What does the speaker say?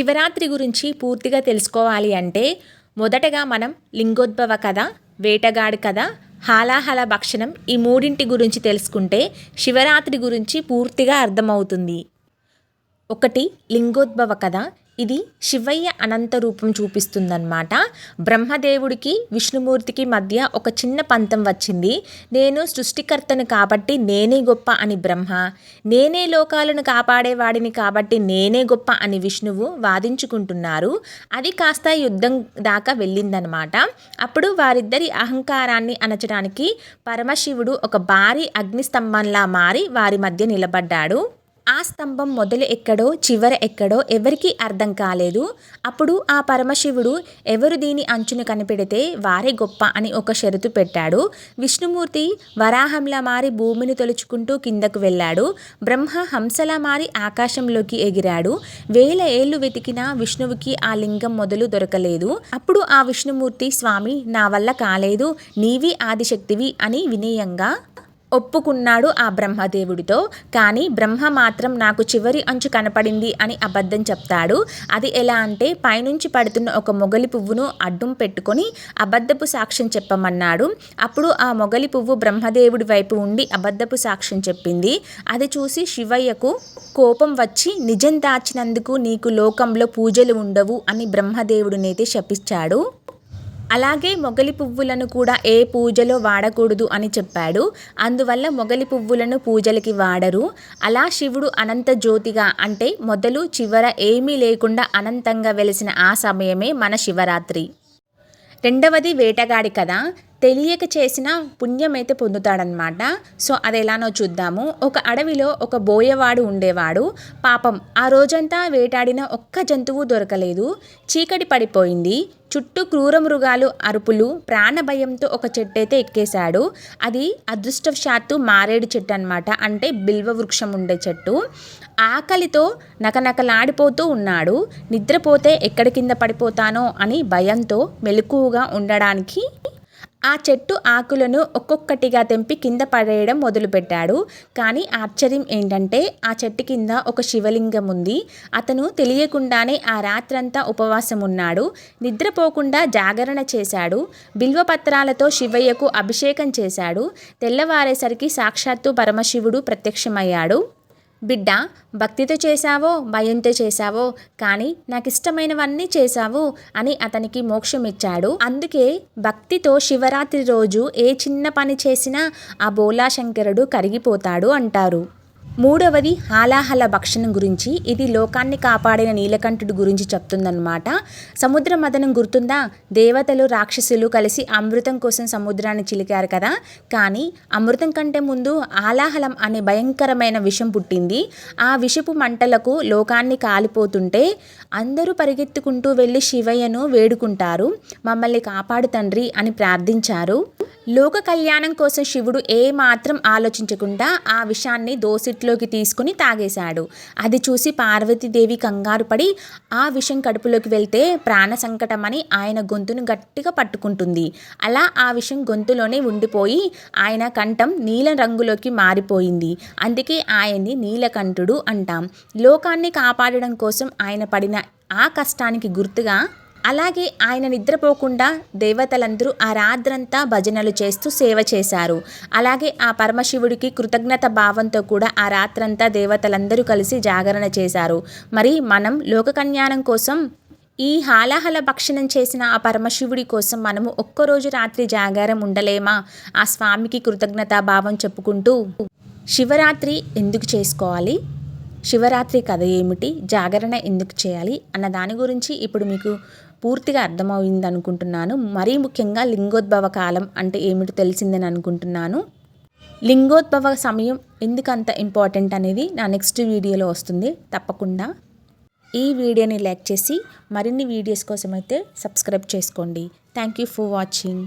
శివరాత్రి గురించి పూర్తిగా తెలుసుకోవాలి అంటే మొదటగా మనం లింగోద్భవ కథ వేటగాడి కథ హాలాహల భక్షణం ఈ మూడింటి గురించి తెలుసుకుంటే శివరాత్రి గురించి పూర్తిగా అర్థమవుతుంది. ఒకటి లింగోద్భవ కథ ఇది శివయ్య అనంత రూపం చూపిస్తుందన్నమాట. బ్రహ్మదేవుడికి విష్ణుమూర్తికి మధ్య ఒక చిన్న పంతం వచ్చింది. నేను సృష్టికర్తను కాబట్టి నేనే గొప్ప అని బ్రహ్మ. నేనే లోకాలను కాపాడేవాడిని కాబట్టి నేనే గొప్ప అని విష్ణువు వాదించుకుంటున్నారు. అది కాస్త యుద్ధం దాకా వెళ్ళిందనమాట అప్పుడు వారిద్దరి అహంకారాన్ని అనచడానికి పరమశివుడు ఒక భారీ అగ్నిస్తంభంలా మారి వారి మధ్య నిలబడ్డాడు. ఆ స్తంభం మొదలు ఎక్కడో చివర ఎక్కడో ఎవరికీ అర్థం కాలేదు. అప్పుడు ఆ పరమశివుడు ఎవరు దీని అంచును కనిపెడితే వారే గొప్ప అని ఒక షరతు పెట్టాడు. విష్ణుమూర్తి వరాహంలా మారి భూమిని తొలుచుకుంటూ కిందకు వెళ్ళాడు. బ్రహ్మ హంసలా మారి ఆకాశంలోకి ఎగిరాడు. వేల ఏళ్ళు వెతికినా విష్ణువుకి ఆ లింగం మొదలు దొరకలేదు. అప్పుడు ఆ విష్ణుమూర్తి స్వామి నా వల్ల కాలేదు. నీవి ఆదిశక్తివి అని వినయంగా ఒప్పుకున్నాడు ఆ బ్రహ్మదేవుడితో. కానీ బ్రహ్మ మాత్రం నాకు చివరి అంచు కనపడింది అని అబద్ధం చెప్తాడు. అది ఎలా అంటే పైనుంచి పడుతున్న ఒక మొగలి పువ్వును అడ్డం పెట్టుకొని అబద్ధపు సాక్ష్యం చెప్పమన్నాడు. అప్పుడు ఆ మొగలి పువ్వు బ్రహ్మదేవుడి వైపు ఉండి అబద్ధపు సాక్ష్యం చెప్పింది. అది చూసి శివయ్యకు కోపం వచ్చి నిజం దాచినందుకు నీకు లోకంలో పూజలు ఉండవు అని బ్రహ్మదేవుడినైతే శపించాడు అలాగే మొగలి పువ్వులను కూడా ఏ పూజలో వాడకూడదు అని చెప్పాడు. అందువల్ల మొగలి పువ్వులను పూజలకి వాడరు. అలా శివుడు అనంత జ్యోతిగా అంటే మొదలు చివర ఏమీ లేకుండా అనంతంగా వెలిసిన ఆ సమయమే మన శివరాత్రి. రెండవది వేటగాడి కథ. తెలియక చేసిన పుణ్యమైతే పొందుతాడనమాట సో అది ఎలానో చూద్దాము. ఒక అడవిలో ఒక బోయవాడు ఉండేవాడు. పాపం ఆ రోజంతా వేటాడిన ఒక్క జంతువు దొరకలేదు. చీకటి పడిపోయింది. చుట్టూ క్రూర మృగాలు అరుపులు ప్రాణభయంతో ఒక చెట్టు అయితే ఎక్కేశాడు. అది అదృష్టవశాత్తు మారేడు చెట్టు అనమాట అంటే బిల్వ వృక్షం ఉండే చెట్టు. ఆకలితో నకనకలాడిపోతూ ఉన్నాడు. నిద్రపోతే ఎక్కడ కింద పడిపోతానో అని భయంతో మెలకువగా ఉండడానికి ఆ చెట్టు ఆకులను ఒక్కొక్కటిగా తెంపి కింద పడేయడం మొదలుపెట్టాడు. కానీ ఆశ్చర్యం ఏంటంటే ఆ చెట్టు కింద ఒక శివలింగం ఉంది. అతను తెలియకుండానే ఆ రాత్రంతా ఉపవాసం ఉన్నాడు నిద్రపోకుండా జాగరణ చేశాడు. బిల్వపత్రాలతో శివయ్యకు అభిషేకం చేశాడు. తెల్లవారేసరికి సాక్షాత్తు పరమశివుడు ప్రత్యక్షమయ్యాడు. బిడ్డ భక్తితో చేశావో భయంతో చేశావో కానీ నాకు ఇష్టమైనవన్నీ చేశావు అని అతనికి మోక్షం ఇచ్చాడు. అందుకే భక్తితో శివరాత్రి రోజు ఏ చిన్న పని చేసినా ఆ బోలాశంకరుడు కరిగిపోతాడు అంటారు. మూడవది హాలాహల భక్షణం గురించి. ఇది లోకాన్ని కాపాడిన నీలకంఠుడి గురించి చెప్తుందన్నమాట. సముద్ర మదనం గుర్తుందా? దేవతలు రాక్షసులు కలిసి అమృతం కోసం సముద్రాన్ని చిలికారు కదా. కానీ అమృతం కంటే ముందు ఆలాహలం అనే భయంకరమైన విషం పుట్టింది. ఆ విషపు మంటలకు లోకాన్ని కాలిపోతుంటే అందరూ పరిగెత్తుకుంటూ వెళ్ళి శివయ్యను వేడుకుంటారు. మమ్మల్ని కాపాడు తండ్రి అని ప్రార్థించారు. లోక కళ్యాణం కోసం శివుడు ఏ మాత్రం ఆలోచించకుండా ఆ విషాన్ని దోసిట్లోకి తీసుకుని తాగేశాడు. అది చూసి పార్వతీదేవి కంగారు పడి ఆ విషం కడుపులోకి వెళ్తే ప్రాణ సంకటమని ఆయన గొంతును గట్టిగా పట్టుకుంటుంది. అలా ఆ విషం గొంతులోనే ఉండిపోయి ఆయన కంఠం నీలం రంగులోకి మారిపోయింది. అందుకే ఆయన్ని నీలకంఠుడు అంటాం. లోకాన్ని కాపాడడం కోసం ఆయన పడిన ఆ కష్టానికి గుర్తుగా అలాగే ఆయన నిద్రపోకుండా దేవతలందరూ ఆ రాత్రంతా భజనలు చేస్తూ సేవ చేశారు. అలాగే ఆ పరమశివుడికి కృతజ్ఞత భావంతో కూడా ఆ రాత్రంతా దేవతలందరూ కలిసి జాగరణ చేశారు. మరి మనం లోకకన్యాణం కోసం ఈ హాలాహల భక్షణం చేసిన ఆ పరమశివుడి కోసం మనము ఒక్కరోజు రాత్రి జాగారం ఉండలేమా? ఆ స్వామికి కృతజ్ఞతా భావం చెప్పుకుంటూ శివరాత్రి ఎందుకు చేసుకోవాలి? శివరాత్రి కథ ఏమిటి? జాగరణ ఎందుకు చేయాలి? అన్న దాని గురించి ఇప్పుడు మీకు పూర్తిగా అర్థమవుతుంది అనుకుంటున్నాను మరీ ముఖ్యంగా లింగోద్భవ కాలం అంటే ఏమిటో తెలిసిందని అనుకుంటున్నాను. లింగోద్భవ సమయం ఎందుకంత ఇంపార్టెంట్ అనేది నా నెక్స్ట్ వీడియోలో వస్తుంది. తప్పకుండా ఈ వీడియోని లైక్ చేసి మరిన్ని వీడియోస్ కోసం అయితే సబ్స్క్రైబ్ చేసుకోండి. Thank you for watching.